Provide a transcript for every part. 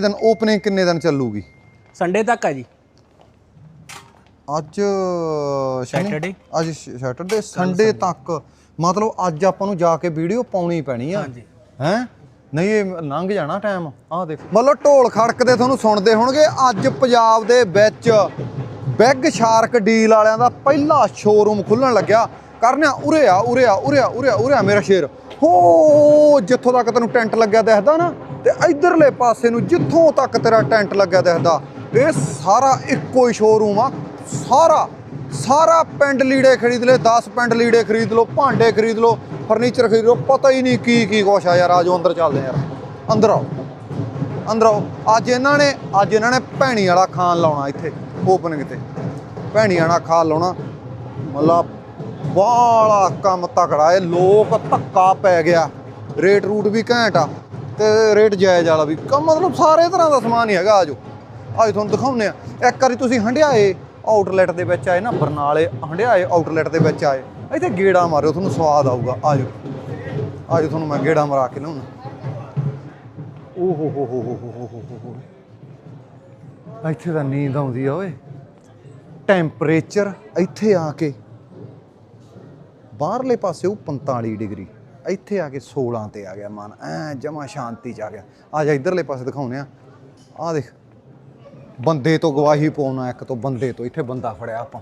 ਕਿੰਨੇ ਦਿਨ ਓਪਨਿੰਗ ਕਿੰਨੇ ਦਿਨ ਚੱਲੂਗੀ? ਸੰਡੇ ਤੱਕ ਆ ਜੀ। ਅੱਜ Saturday? ਅੱਜ ਸੈਟਰਡੇ ਸੰਡੇ ਤੱਕ। ਮਤਲਬ ਅੱਜ ਆਪਾਂ ਨੂੰ ਜਾ ਕੇ ਵੀਡੀਓ ਪਾਉਣੀ ਪੈਣੀ ਆ। ਹਾਂਜੀ। ਹੈ? ਨਹੀਂ ਇਹ ਲੰਘ ਜਾਣਾ ਟਾਈਮ ਆਹ ਦੇਖੋ। ਮਤਲਬ ਢੋਲ ਖੜਕਦੇ ਤੁਹਾਨੂੰ ਸੁਣਦੇ ਹੋਣਗੇ। ਅੱਜ ਪੰਜਾਬ ਦੇ ਵਿੱਚ ਬਿਗ ਸ਼ਾਰਕ ਡੀਲ ਵਾਲਿਆਂ ਦਾ ਪਹਿਲਾ ਸ਼ੋਰੂਮ ਖੁੱਲਣ ਲੱਗਿਆ। ਕਰਨਿਆ ਉਰੇ ਆ ਉਰੇ ਆ ਉਰੇ ਆ ਉਰੇ ਆ ਮੇਰਾ ਸ਼ੇਰ। ਹੋ ਜਿੱਥੋਂ ਤੱਕ ਤੈਨੂੰ ਟੈਂਟ ਲੱਗਿਆ ਦਿਖਦਾ ਨਾ। ਤੇ ਇਧਰਲੇ ਪਾਸੇ ਨੂੰ ਜਿੱਥੋਂ ਤੱਕ ਤੇਰਾ ਟੈਂਟ ਲੱਗਿਆ ਦਿਖਦਾ, ਇਹ ਸਾਰਾ ਇੱਕੋ ਹੀ ਸ਼ੋਰੂਮ ਆ। ਸਾਰਾ ਸਾਰਾ ਪਿੰਡ ਲੀੜੇ ਖਰੀਦ ਲੈ 10 ਪਿੰਡ ਲੀੜੇ ਖਰੀਦ ਲਓ, ਭਾਂਡੇ ਖਰੀਦ ਲਓ ਫਰਨੀਚਰ ਖਰੀਦ ਲਓ, ਪਤਾ ਹੀ ਨਹੀਂ ਕੀ ਕੀ ਕੁਛ ਆ ਯਾਰ ਆਜੋ ਅੰਦਰ ਚੱਲਦੇ ਯਾਰ। ਅੰਦਰ ਆਓ ਅੰਦਰ ਆਓ। ਅੱਜ ਇਹਨਾਂ ਨੇ, ਅੱਜ ਇਹਨਾਂ ਨੇ ਭੈਣੀ ਵਾਲਾ ਖਾਨ ਲਾਉਣਾ ਇੱਥੇ ਓਪਨਿੰਗ ਤੇ। ਭੈਣੀ ਵਾਲਾ ਖਾਨ ਲਾਉਣਾ। ਮਤਲਬ ਬਾਲਾ ਕੰਮ ਤਕੜਾ ਇਹ ਲੋਕ ਧੱਕਾ ਪੈ ਗਿਆ। ਰੇਟ ਰੂਟ ਵੀ ਘੈਂਟ ਆ। ਤੇ ਰੇਟ ਜਾਇਜ਼ ਵਾਲਾ ਵੀ ਕੰਮ ਮਤਲਬ ਸਾਰੇ ਤਰ੍ਹਾਂ ਦਾ ਸਮਾਨ ਹੀ ਹੈਗਾ ਆਜੋ ਅੱਜ ਤੁਹਾਨੂੰ ਦਿਖਾਉਂਦੇ ਆ ਇੱਕ ਵਾਰੀ ਤੁਸੀਂ ਹੰਡਿਆਏ ਆਊਟਲੈਟ ਦੇ ਵਿੱਚ ਆਏ ਨਾ, ਬਰਨਾਲੇ ਹੰਡਿਆਏ ਆਊਟਲੈਟ ਦੇ ਵਿੱਚ ਆਏ। ਇੱਥੇ ਗੇੜਾ ਮਾਰਿਓ, ਤੁਹਾਨੂੰ ਸਵਾਦ ਆਊਗਾ। ਆਜੋ ਆਜੋ ਤੁਹਾਨੂੰ ਮੈਂ ਗੇੜਾ ਮਰਾ ਕੇ ਲਿਆਉਣਾ। ਓ ਹੋ ਹੋ ਹੋ ਹੋ ਹੋ ਇੱਥੇ ਤਾਂ ਨੀਂਦ ਆਉਂਦੀ ਆ, ਓਏ। ਟੈਂਪਰੇਚਰ ਇੱਥੇ ਆ ਕੇ ਬਾਹਰਲੇ ਪਾਸੇ ਉਹ 45 ਡਿਗਰੀ। ਇੱਥੇ ਆ ਕੇ 16 ਤੇ ਆ ਗਿਆ ਮਨ ਐ ਜਮਾ ਸ਼ਾਂਤੀ ਚ ਆ ਗਿਆ। ਆ ਜਾ ਇਧਰਲੇ ਪਾਸੇ ਦਿਖਾਉਨੇ ਆ। ਆ ਦੇਖ ਬੰਦੇ ਤੋਂ ਗਵਾਹੀ ਪਾਉਣਾ ਇੱਕ ਤੋਂ ਬੰਦੇ ਤੋਂ ਇੱਥੇ ਬੰਦਾ ਫੜਿਆ ਆਪਾਂ।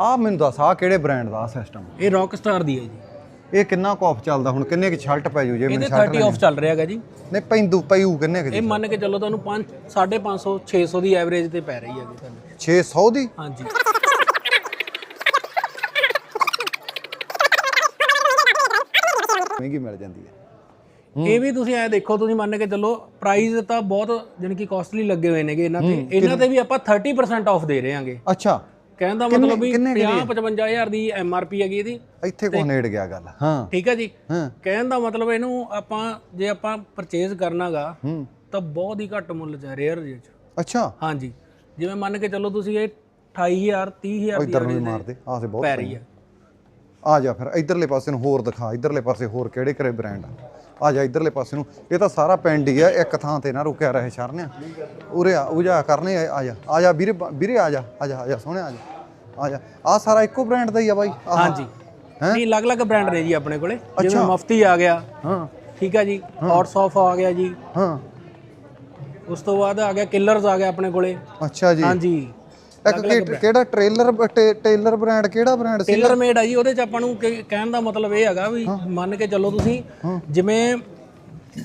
ਆ ਮੈਨੂੰ ਦੱਸ ਆ ਕਿਹੜੇ ਬ੍ਰਾਂਡ ਦਾ ਸਿਸਟਮ ਇਹ ਰੌਕ ਸਟਾਰ ਦੀ ਹੈ ਜੀ। ਇਹ ਕਿੰਨਾ ਕੁ ਆਫ ਚੱਲਦਾ? ਹੁਣ ਕਿੰਨੇ ਕਿ ਸ਼ਰਟ ਪੈ ਜੂ ਜੇ ਇਹਦੇ ਮੈਨੂੰ ਸ਼ਰਟ 30 ਆਫ ਚੱਲ ਰਿਹਾ ਹੈਗਾ ਜੀ। ਨਹੀਂ ਪੈਂਦੂ ਪਈੂ ਕਿੰਨੇ ਕਿ ਇਹ ਮੰਨ ਕੇ ਚੱਲੋ ਤੁਹਾਨੂੰ 5 550 600 ਦੀ ਐਵਰੇਜ ਤੇ ਪੈ ਰਹੀ ਹੈਗੀ ਤੁਹਾਨੂੰ। 600 ਦੀ? ਹਾਂਜੀ। ਮਹਿੰਗੀ ਮਿਲ ਜਾਂਦੀ ਹੈ। ਇਹ ਵੀ ਤੁਸੀਂ ਐ ਦੇਖੋ ਤੁਸੀਂ ਮੰਨ ਕੇ ਚੱਲੋ ਪ੍ਰਾਈਸ ਤਾਂ ਬਹੁਤ ਕਿ ਕਾਸਟਲੀ ਲੱਗੇ ਹੋਏ ਨੇਗੇ ਇਹਨਾਂ ਤੇ। ਇਹਨਾਂ ਤੇ ਵੀ ਆਪਾਂ 30% ਆਫ ਦੇ ਰਹੇ ਹਾਂਗੇ ਅੱਛਾ। ਕਹਿਣ ਦਾ ਮਤਲਬ ਵੀ ਕਿੰਨੇ 50 55000 ਦੀ? ਐਮਆਰਪੀ ਹੈਗੀ ਇਹਦੀ। ਇੱਥੇ ਕੋ ਨੇੜ ਗਿਆ ਗੱਲ? ਹਾਂ। ਠੀਕ ਹੈ ਜੀ। ਕਹਿਣ ਦਾ ਮਤਲਬ ਇਹਨੂੰ ਆਪਾਂ ਜੇ ਆਪਾਂ ਪਰਚੇਜ਼ ਕਰਨਾਗਾ ਤਾਂ ਬਹੁਤ ਹੀ ਘੱਟ ਮੁੱਲ 'ਚ ਰੇਅਰ ਜੇ 'ਚ। ਅੱਛਾ। ਹਾਂਜੀ। ਜਿਵੇਂ ਮੰਨ ਕੇ ਚੱਲੋ ਤੁਸੀਂ ਇਹ 28000 30000 ਦੀ ਮਾਰਦੇ ਆਹ ਤੇ ਬਹੁਤ ਪੈ ਰਹੀ ਹੈ। ਆ ਜਾ ਫਿਰ ਇਧਰਲੇ ਪਾਸੇ ਨੂੰ ਹੋਰ ਦਿਖਾ ਇਧਰਲੇ ਪਾਸੇ ਹੋਰ ਕਿਹੜੇ ਕਿਹੜੇ ਬ੍ਰਾਂਡ ਆ। ਆ ਜਾ ਇਧਰਲੇ ਪਾਸੇ ਨੂੰ ਇਹ ਤਾਂ ਸਾਰਾ ਪਿੰਡ ਹੀ ਆ ਇੱਕ ਥਾਂ ਤੇ ਨਾ ਰੁਕਿਆ ਰਹੇ ਸ਼ਰਨਿਆ। ਉਰੇ ਆ ਉਜਾ ਕਰਨੇ ਆ ਆ ਜਾ ਆ ਜਾ ਵੀਰੇ ਵੀਰੇ ਆ ਜਾ ਆ ਜਾ ਆ ਜਾ ਸੋਹਣਿਆ ਆ ਜਾ ਆ ਜਾ। ਆ ਸਾਰਾ ਇੱਕੋ ਬ੍ਰਾਂਡ ਦਾ ਹੀ ਆ ਬਾਈ ਆਹ। ਹਾਂਜੀ। ਨਹੀਂ ਅਲੱਗ-ਅਲੱਗ ਬ੍ਰਾਂਡ ਨੇ ਜੀ ਆਪਣੇ ਕੋਲੇ। ਜਿਵੇਂ ਮਫਤੀ ਆ ਗਿਆ ਹਾਂ। ਠੀਕ ਹੈ ਜੀ ਹੌਟ ਸੌਫ ਆ ਗਿਆ ਜੀ। ਹਾਂ। ਉਸ ਤੋਂ ਬਾਅਦ ਆ ਗਿਆ ਕਿਲਰਸ ਆ ਗਿਆ ਆਪਣੇ ਕੋਲੇ। ਅੱਛਾ ਜੀ। ਹਾਂਜੀ। ਇੱਕ ਕਿ- ਕਿਹੜਾ ਟ੍ਰੇਲਰ ਟੇਲਰ ਬ੍ਰਾਂਡ ਕਿਹੜਾ ਬ੍ਰਾਂਡ ਸੀ ਟੇਲਰ ਮੇਡ ਆ ਜੀ ਉਹਦੇ ਚ ਆਪਾਂ ਨੂੰ ਕਿ- ਕਹਿਣ ਦਾ ਮਤਲਬ ਇਹ ਹੈਗਾ ਵੀ ਮੰਨ ਕੇ ਚੱਲੋ ਤੁਸੀਂ ਜਿਵੇਂ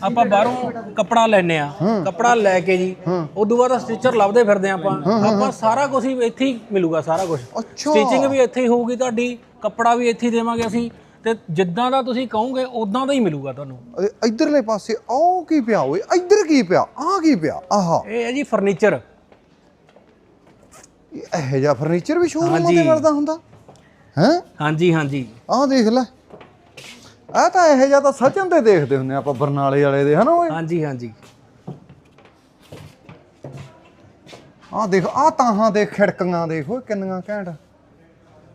ਆਪਾਂ ਬਾਹਰੋਂ ਕੱਪੜਾ ਲੈਨੇ ਆ ਕੱਪੜਾ ਲੈ ਕੇ ਜੀ ਉਦੋਂ ਬਾਅਦ ਸਟਿਚਰ ਲੱਭਦੇ ਫਿਰਦੇ ਆ ਆਪਾਂ ਆਪਾਂ ਸਾਰਾ ਕੁਝ ਹੀ ਇੱਥੇ ਹੀ ਮਿਲੂਗਾ ਸਾਰਾ ਕੁਝ ਅੱਛਾ। ਸਟਿਚਿੰਗ ਵੀ ਇੱਥੇ ਹੀ ਹੋਊਗੀ ਤੁਹਾਡੀ ਕੱਪੜਾ ਵੀ ਇੱਥੇ ਹੀ ਦੇਵਾਂਗੇ ਅਸੀਂ ਤੇ ਜਿੱਦਾਂ ਦਾ ਤੁਸੀਂ ਕਹੋਗੇ ਉਦਾਂ ਦਾ ਹੀ ਮਿਲੂਗਾ ਤੁਹਾਨੂੰ। ਇਹ ਇਧਰਲੇ ਪਾਸੇ ਆਹ ਕੀ ਪਿਆ ਓਏ ਇੱਧਰ ਕੀ ਪਿਆ ਆਹ ਕੀ ਪਿਆ ਆਹਾ। ਇਹ ਹੈ ਜੀ ਫਰਨੀਚਰ ਇਹ ਇਹੋ ਜਿਹਾ ਫਰਨੀਚਰ ਵੀ ਸ਼ੋਰੂਮਾਂ ਤੇ ਮਿਲਦਾ ਹੁੰਦਾ? ਹੈ? ਹਾਂਜੀ ਹਾਂਜੀ। ਆਹ ਦੇਖ ਲੈ। ਆ ਤਾਂ ਇਹੋ ਜਿਹਾ ਤਾਂ ਸਚਨ ਤੇ ਦੇਖਦੇ ਹੁੰਦੇ ਆਪਾਂ ਬਰਨਾਲੇ ਵਾਲੇ ਦੇ ਹਨਾ ਓਏ? ਹਾਂਜੀ ਹਾਂਜੀ। ਆਹ ਦੇਖ ਆਹ ਤਾਹਾਂ ਦੇ ਖਿੜਕੀਆਂ ਦੇਖ ਓਏ ਕਿੰਨੀਆਂ ਘੈਂਟ।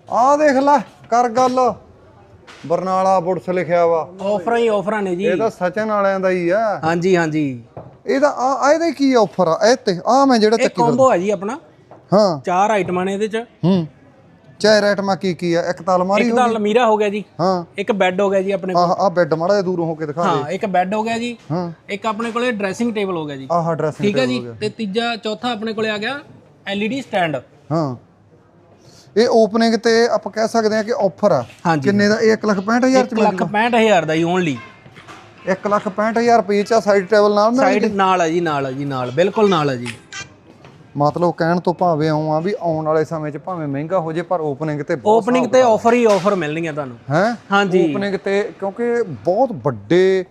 ਆਹ ਦੇਖ ਲੈ ਕਰ ਗੱਲ। ਬਰਨਾਲਾ ਬੁਰਸ ਲਿਖਿਆ ਵਾ। ਆਫਰਾਂ ਹੀ ਆਫਰਾਂ ਨੇ ਜੀ। ਇਹ ਤਾਂ ਸਚਨ ਵਾਲਿਆਂ ਦਾ ਹੀ ਆ। ਹਾਂਜੀ ਹਾਂਜੀ। ਇਹਦਾ ਆ ਇਹਦੇ ਕੀ ਆਫਰ ਆ? ਇਹ ਤੇ ਆ ਮੈਂ ਜਿਹੜਾ ਇਹ ਚੱਕੀ ਕੰਬੋ ਹੈ ਜੀ ਆਪਣਾ। ਹਾਂ। ਚਾਰ ਆਈਟਮਾਂ ਨੇ ਇਹਦੇ ਚ। ਹੂੰ। ਚਾਹ ਰੈਟਮਾ ਕੀ ਕੀ ਆ? ਇੱਕ ਤਾਂ ਅਲਮਾਰੀ ਇੱਕ ਤਾਂ ਅਲਮੀਰਾ ਹੋ ਗਿਆ ਜੀ। ਹਾਂ। ਇੱਕ ਬੈੱਡ ਹੋ ਗਿਆ ਜੀ ਆਪਣੇ ਕੋਲ। ਆਹ ਆ ਬੈੱਡ ਮਾੜਾ ਜਿਹਾ ਦੂਰੋਂ ਹੋ ਕੇ ਦਿਖਾ ਹਾਂ ਇੱਕ ਬੈੱਡ ਹੋ ਗਿਆ ਜੀ। ਹਾਂ। ਇੱਕ ਆਪਣੇ ਕੋਲੇ ਡਰੈਸਿੰਗ ਟੇਬਲ ਹੋ ਗਿਆ ਜੀ। ਆਹ ਡਰੈਸਿੰਗ ਠੀਕ ਹੈ ਜੀ ਤੇ ਤੀਜਾ ਚੌਥਾ ਆਪਣੇ ਕੋਲੇ ਆ ਗਿਆ LED ਸਟੈਂਡ ਹਾਂ। ਇਹ ਓਪਨਿੰਗ ਤੇ ਆਪਾਂ ਕਹਿ ਸਕਦੇ ਹਾਂ ਕਿ ਆਫਰ ਆ। ਕਿੰਨੇ ਦਾ? 165000 1 ਲੱਖ 65000 ਦਾ ਜੀ ਓਨਲੀ 165000 ਰੁਪਏ ਚ ਸਾਈਡ ਟੇਬਲ ਨਾਲ ਸਾਈਡ ਨਾਲ ਹੈ ਜੀ ਨਾਲ ਹੈ ਜੀ ਨਾਲ। ਬਿਲਕੁਲ ਨਾਲ ਹੈ ਜੀ। ਮਤਲਬ ਕਹਿਣ ਤੋਂ ਭਾਵੇਂ ਆਉਂ ਆ ਵੀ ਆਉਣ ਵਾਲੇ ਸਮੇਂ 'ਚ ਭਾਵੇਂ ਮਹਿੰਗਾ ਹੋ ਜੇ ਪਰ ਓਪਨਿੰਗ ਤੇ ਬਹੁਤ ਓਪਨਿੰਗ ਤੇ ਆਫਰ ਹੀ ਆਫਰ ਮਿਲਣਗੀਆਂ ਤੁਹਾਨੂੰ। ਹੈ? ਹਾਂਜੀ। ਓਪਨਿੰਗ ਤੇ ਕਿਉਂਕਿ ਬਹੁਤ ਵੱਡੇ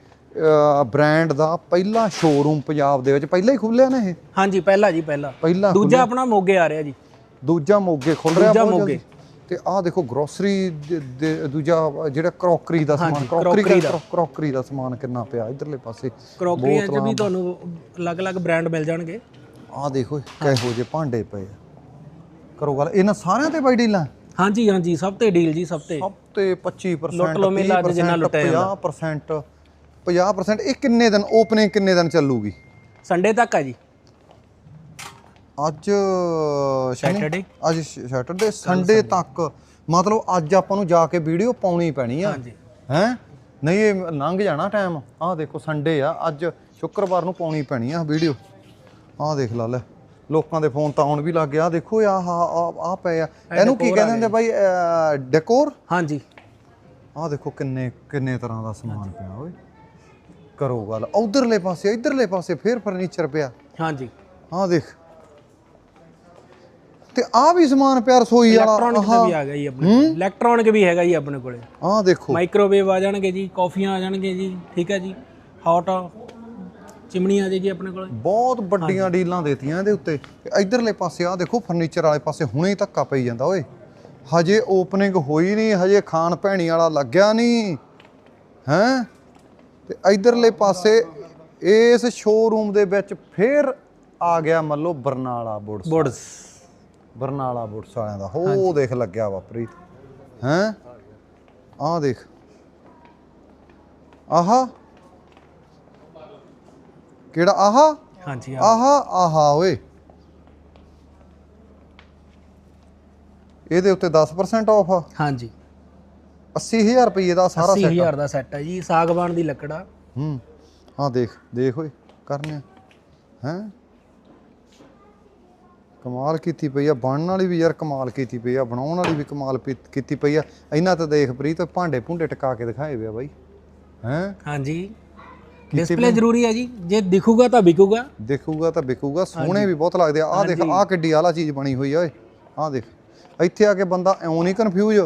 ਬ੍ਰਾਂਡ ਦਾ ਪਹਿਲਾ ਸ਼ੋਰੂਮ ਪੰਜਾਬ ਦੇ ਵਿੱਚ ਪਹਿਲਾਂ ਹੀ ਖੁੱਲਿਆ ਨਾ ਇਹ। ਹਾਂਜੀ ਪਹਿਲਾ ਜੀ ਪਹਿਲਾ। ਪਹਿਲਾ ਦੂਜਾ ਆਪਣਾ ਮੋਗੇ ਆ ਰਿਹਾ ਜੀ। ਦੂਜਾ ਮੋਗੇ ਖੁੱਲ ਰਿਹਾ ਦੂਜਾ ਮੋਗੇ। ਤੇ ਆਹ ਦੇਖੋ ਗਰੋਸਰੀ ਦੂਜਾ ਜਿਹੜਾ ਕਰੋਕਰੀ ਦਾ ਸਮਾਨ ਕਰੋਕਰੀ ਦਾ ਕਰੋਕਰੀ ਦਾ ਸਮਾਨ ਕਿੰਨਾ ਪਿਆ ਇਧਰਲੇ ਪਾਸੇ। ਕਰੋਕਰੀਆਂ 'ਚ ਵੀ ਤੁਹਾਨੂੰ ਅਲੱਗ-ਅਲੱਗ ਬ੍ਰਾਂਡ ਮਿਲ ਜਾਣਗੇ। ਆਹ ਦੇਖੋ ਕਿਹੋ ਜਿਹੇ ਭਾਂਡੇ ਪਏ ਆ। ਕਰੋ ਗੱਲ ਇਹਨਾਂ ਸਾਰਿਆਂ ਤੇ ਬਾਈ ਡੀਲਾਂ? ਹਾਂਜੀ ਹਾਂਜੀ ਸਭ ਤੇ ਡੀਲ ਜੀ ਸਭ ਤੇ। ਸਭ ਤੇ 25% ਲੁੱਟ ਲਓ ਮੇਲਾ ਅੱਜ ਜਿੰਨਾ ਲੁੱਟਿਆ 50% 50% ਇਹ ਕਿੰਨੇ ਦਿਨ ਓਪਨਿੰਗ ਕਿੰਨੇ ਦਿਨ ਚੱਲੂਗੀ? ਸੰਡੇ ਤੱਕ ਆ ਜੀ। ਅੱਜ ਸ਼ਨੀ? Saturday? ਅੱਜ ਸੈਟਰਡੇ ਸੰਡੇ ਤੱਕ। ਮਤਲਬ ਅੱਜ ਆਪਾਂ ਨੂੰ ਜਾ ਕੇ ਵੀਡੀਓ ਪਾਉਣੀ ਪੈਣੀ ਆ। ਹਾਂਜੀ। ਹੈ? ਨਹੀਂ ਇਹ ਲੰਘ ਜਾਣਾ ਟਾਈਮ ਆਹ ਦੇਖੋ ਸੰਡੇ ਆ। ਅੱਜ ਸ਼ੁੱਕਰਵਾਰ ਨੂੰ ਪਾਉਣੀ ਪੈਣੀ ਆ ਵੀਡੀਓ। ਆਹ ਦੇਖ ਲਾ ਲੈ ਲੋਕਾਂ ਦੇ ਫੋਨ ਤਾਂ ਆਉਣ ਵੀ ਲੱਗ ਗਿਆ ਦੇਖੋ ਆਹ ਆਹ ਪਏ ਆ। ਇਹਨੂੰ ਕੀ ਕਹਿੰਦੇ ਹੁੰਦੇ ਬਾਈ ਡੈਕੋਰ ਹਾਂਜੀ। ਆਹ ਦੇਖੋ ਕਿੰਨੇ ਕਿੰਨੇ ਤਰ੍ਹਾਂ ਦਾ ਸਮਾਨ ਪਿਆ ਓਏ। ਕਰੋ ਗੱਲ ਉਧਰਲੇ ਪਾਸੇ ਇਧਰਲੇ ਪਾਸੇ ਫੇਰ ਫਰਨੀਚਰ ਪਿਆ। ਹਾਂਜੀ। ਆਹ ਦੇਖ। ਤੇ ਆਹ ਵੀ ਸਮਾਨ ਪਿਆ ਰਸੋਈ ਵਾਲਾ ਇਲੈਕਟ੍ਰੋਨਿਕ ਵੀ ਆ ਗਿਆ ਜੀ ਆਪਣੇ ਕੋਲ। ਇਲੈਕਟ੍ਰੋਨਿਕ ਵੀ ਹੈਗਾ ਜੀ ਆਪਣੇ ਕੋਲੇ। ਆਹ ਦੇਖੋ। ਮਾਈਕ੍ਰੋਵੇਵ ਆ ਜਾਣਗੇ ਜੀ ਕਾਫੀਆਂ ਆ ਜਾਣਗੇ ਜੀ ਠੀਕ ਹੈ ਜੀ। ਹੌਟ ਚਿਮਣੀ ਆ ਜਾਏਗੀ ਆਪਣੇ ਕੋਲੇ? ਬਹੁਤ ਵੱਡੀਆਂ ਡੀਲਾਂ ਦੇਤੀਆਂ ਇਹਦੇ ਉੱਤੇ। ਇਧਰਲੇ ਪਾਸੇ ਆਹ ਦੇਖੋ ਫਰਨੀਚਰ ਵਾਲੇ ਪਾਸੇ ਹੁਣੇ ਹੀ ਧੱਕਾ ਪਈ ਜਾਂਦਾ ਓਏ। ਹਜੇ ਓਪਨਿੰਗ ਹੋਈ ਨਹੀਂ ਹਜੇ ਖਾਣ ਭੈਣੀ ਵਾਲਾ ਲੱਗਿਆ ਨਹੀਂ ਹੈਂ? ਤੇ ਇਧਰਲੇ ਪਾਸੇ ਇਸ ਸ਼ੋਰੂਮ ਦੇ ਵਿੱਚ ਫੇਰ ਆ ਗਿਆ ਮੰਨ ਲਓ ਬਰਨਾਲਾ ਬੁੜਸ ਬੋਰਡਸ ਬਰਨਾਲਾ ਬੁੜਸ ਵਾਲਿਆਂ ਦਾ। ਹੋ ਦੇਖ ਲੱਗਿਆ ਵਾ ਪ੍ਰੀਤ ਹੈਂ? ਆਹ ਦੇਖ। ਆਹਾ ਕਿਹੜਾ? ਆਹਾ? ਹਾਂਜੀ ਆਹਾ। ਆਹਾ ਓਏ। ਇਹਦੇ ਉੱਤੇ 10% ਆਫ ਆ। ਹਾਂਜੀ। 80000 ਰੁਪਏ ਦਾ ਸਾਰਾ ਸੈੱਟ 80000 ਦਾ ਸੈੱਟ ਹੈ ਜੀ ਸਾਗਵਾਨ ਦੀ ਲੱਕੜਾ ਹੂੰ। ਹਾਂ ਦੇਖ ਦੇਖ ਓਏ ਕਰਨੇ ਹੈ? ਕਮਾਲ ਕੀਤੀ ਪਈ ਆ ਬਣਨ ਵਾਲੀ ਵੀ ਯਾਰ ਕਮਾਲ ਕੀਤੀ ਪਈ ਆ ਬਣਾਉਣ ਵਾਲੀ ਵੀ ਕਮਾਲ ਪੀ- ਕੀਤੀ ਪਈ ਆ। ਇਹਨਾਂ ਤੇ ਦੇਖ ਪ੍ਰੀਤ ਭਾਂਡੇ ਭੁੰਡੇ ਟਿਕਾ ਕੇ ਦਿਖਾਏ ਵੇ ਆ ਬਾਈ। ਹੈ? ਹਾਂਜੀ। ਡਿਸਪਲੇ ਜ਼ਰੂਰੀ ਹੈ ਜੀ। ਜੇ ਦਿਖੂਗਾ ਤਾਂ ਵਿਕੂਗਾ। ਦੇਖੂਗਾ ਤਾਂ ਵਿਕੂਗਾ। ਸੋਹਣੇ ਵੀ ਬਹੁਤ ਲੱਗਦੇ ਆ। ਆ ਦੇਖ ਆ ਕਿੱਡੀ ਆਲਾ ਚੀਜ਼ ਬਣੀ ਹੋਈ ਆ ਓਏ। ਆ ਦੇਖ। ਇੱਥੇ ਆ ਕੇ ਬੰਦਾ ਐਉਂ ਨਹੀਂ ਕਨਫਿਊਜ਼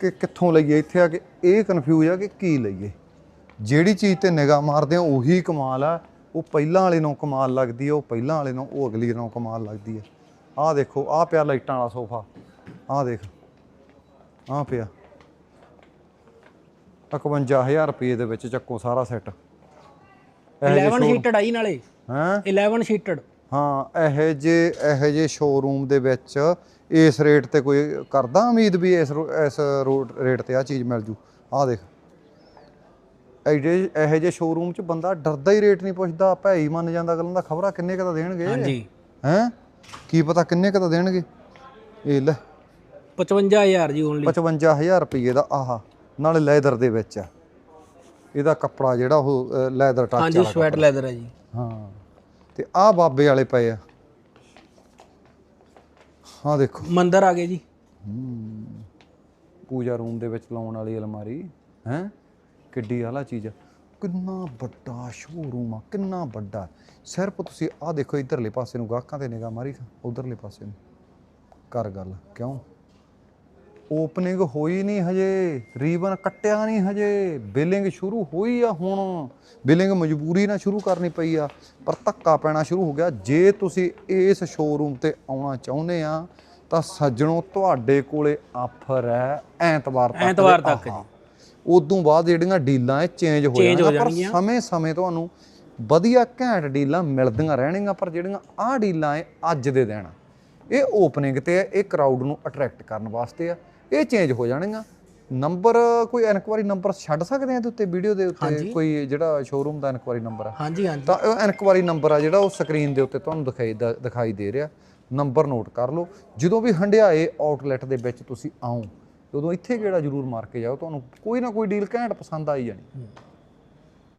ਕਿ ਕਿੱਥੋਂ ਲਈਏ। ਇੱਥੇ ਆ ਕੇ ਇਹ ਕਨਫਿਊਜ਼ ਆ ਕਿ ਕੀ ਲਈਏ। ਜਿਹੜੀ ਚੀਜ਼ ਤੇ ਨਿਗਾਹ ਮਾਰਦੇ ਆ ਉਹੀ ਕਮਾਲ ਆ। ਉਹ ਪਹਿਲਾਂ ਵਾਲੇ ਨੂੰ ਕਮਾਲ ਲੱਗਦੀ ਆ ਉਹ ਪਹਿਲਾਂ ਵਾਲੇ ਨੂੰ ਉਹ ਅਗਲੀ ਨੂੰ ਕਮਾਲ ਲੱਗਦੀ ਆ। ਆਹ ਦੇਖੋ ਆਹ ਪਿਆ ਲਾਈਟਾਂ ਵਾਲਾ ਸੋਫਾ। ਆਹ ਦੇਖ। ਆਹ ਪਿਆ। 51000 ਰੁਪਏ ਦੇ ਵਿੱਚ ਚੱਕੋ ਸਾਰਾ ਸੈੱਟ। 11 ਸ਼ੀਟਡ ਆਈ ਨਾਲੇ। ਹੈਂ? 11 ਸ਼ੀਟਡ ਹਾਂ ਇਹ ਜੇ ਇਹ ਜੇ ਸ਼ੋਰੂਮ ਦੇ ਵਿੱਚ ਇਸ ਰੇਟ ਤੇ ਕੋਈ ਕਰਦਾ ਉਮੀਦ ਵੀ ਇਸ ਇਸ ਰੋਡ ਰੇਟ ਤੇ ਆ ਚੀਜ਼ ਮਿਲ ਜੂ? ਆਹ ਦੇਖ। ਐਡੇ ਇਹ ਜੇ ਸ਼ੋਰੂਮ 'ਚ ਬੰਦਾ ਡਰਦਾ ਹੀ ਰੇਟ ਨਹੀਂ ਪੁੱਛਦਾ ਭੈ ਹੀ ਮੰਨ ਜਾਂਦਾ ਗੱਲਾਂ ਦਾ ਖਬਰਾਂ ਕਿੰਨੇ ਕੁ ਦਾ ਦੇਣਗੇ? ਹਾਂਜੀ। ਹੈਂ? ਕੀ ਪਤਾ ਕਿੰਨੇ ਕੁ ਦਾ ਦੇਣਗੇ? ਇਹ ਲੈ। 55000 ਜੀ ਓਨਲੀ 55000 ਰੁਪਏ ਦਾ ਆਹ। ਨਾਲੇ ਲੈਦਰ ਦੇ ਵਿੱਚ ਆ। ਇਹਦਾ ਕੱਪੜਾ ਜਿਹੜਾ ਉਹ ਲੈਦਰ ਟੱਚ ਹਾਂਜੀ ਸਵੈਟ ਲੈਦਰ ਹੈ ਜੀ। ਹਾਂ। ਤੇ ਆਹ ਬਾਬੇ ਵਾਲੇ ਪਏ ਆ। ਹਾਂ ਦੇਖੋ। ਮੰਦਰ ਆ ਗਏ ਜੀ। ਪੂਜਾ ਰੂਮ ਦੇ ਵਿੱਚ ਲਾਉਣ ਵਾਲੀ ਅਲਮਾਰੀ ਹੈ? ਕਿੱਡੀ ਆਲਾ ਚੀਜ਼ ਆ। ਕਿੰਨਾ ਵੱਡਾ ਸ਼ੋਰੂਮ ਆ ਕਿੰਨਾ ਵੱਡਾ। ਸਿਰਫ ਤੁਸੀਂ ਆਹ ਦੇਖੋ ਇਧਰਲੇ ਪਾਸੇ ਨੂੰ ਗਾਹਕਾਂ ਤੇ ਨਿਗਾਹ ਮਾਰੀ ਉਧਰਲੇ ਪਾਸੇ ਨੂੰ। ਕਰ ਗੱਲ ਕਿਉਂ? ਓਪਨਿੰਗ ਹੋਈ ਨਹੀਂ ਹਜੇ ਰੀਬਨ ਕੱਟਿਆ ਨਹੀਂ ਹਜੇ ਬਿਲਿੰਗ ਸ਼ੁਰੂ ਹੋਈ ਆ ਹੁਣ। ਬਿਲਿੰਗ ਮਜਬੂਰੀ ਨਾਲ ਸ਼ੁਰੂ ਕਰਨੀ ਪਈ ਆ ਪਰ ਧੱਕਾ ਪੈਣਾ ਸ਼ੁਰੂ ਹੋ ਗਿਆ। ਜੇ ਤੁਸੀਂ ਇਸ ਸ਼ੋਰੂਮ ਤੇ ਆਉਣਾ ਚਾਹੁੰਦੇ ਆ ਤਾਂ ਸੱਜਣੋ ਤੁਹਾਡੇ ਕੋਲੇ ਆਫਰ ਹੈ ਐਤਵਾਰ ਤੱਕ ਐਤਵਾਰ ਤੱਕ। ਉਦੋਂ ਬਾਅਦ ਜਿਹੜੀਆਂ ਡੀਲਾਂ ਇਹ ਚੇਂਜ ਹੋ ਹੋ ਜਾਣਗੀਆਂ। ਪਰ। ਸਮੇਂ-ਸਮੇਂ ਤੁਹਾਨੂੰ ਵਧੀਆ ਘੈਂਟ ਡੀਲਾਂ ਮਿਲਦੀਆਂ ਰਹਿਣਗੀਆਂ ਪਰ ਜਿਹੜੀਆਂ ਆਹ ਡੀਲਾਂ ਇਹ ਅੱਜ ਦੇ ਆ, ਇਹ ਓਪਨਿੰਗ ਤੇ ਆ ਇਹ ਕਰਾਊਡ ਨੂੰ ਅਟਰੈਕਟ ਕਰਨ ਵਾਸਤੇ ਆ। ਇਹ ਚੇਂਜ ਹੋ ਜਾਣਗੀਆਂ। ਨੰਬਰ ਕੋਈ ਇਨਕੁਆਰੀ ਨੰਬਰ ਛੱਡ ਸਕਦੇ ਆ ਇਹਦੇ ਉੱਤੇ ਵੀਡੀਓ ਦੇ ਉੱਤੇ? ਕੋਈ ਜਿਹੜਾ ਸ਼ੋਰੂਮ ਦਾ ਇਨਕੁਆਰੀ ਨੰਬਰ ਆ? ਹਾਂਜੀ ਹਾਂਜੀ। ਤਾਂ ਉਹ ਇਨਕੁਆਰੀ ਨੰਬਰ ਆ ਜਿਹੜਾ ਉਹ ਸਕਰੀਨ ਦੇ ਉੱਤੇ ਤੁਹਾਨੂੰ ਦਿਖਾਈ ਦਿਖਾਈ ਦੇ ਰਿਹਾ। ਨੰਬਰ ਨੋਟ ਕਰ ਲਓ। ਜਦੋਂ ਵੀ ਹੰਡਿਆਏ ਆਊਟਲੈਟ ਦੇ ਵਿੱਚ ਤੁਸੀਂ ਆਓ ਉਦੋਂ ਇੱਥੇ ਕਿਹੜਾ ਜ਼ਰੂਰ ਮਾਰ ਕੇ ਜਾਓ। ਤੁਹਾਨੂੰ ਕੋਈ ਨਾ ਕੋਈ ਡੀਲ ਘੈਂਟ ਪਸੰਦ ਆਈ ਜਾਣੀ।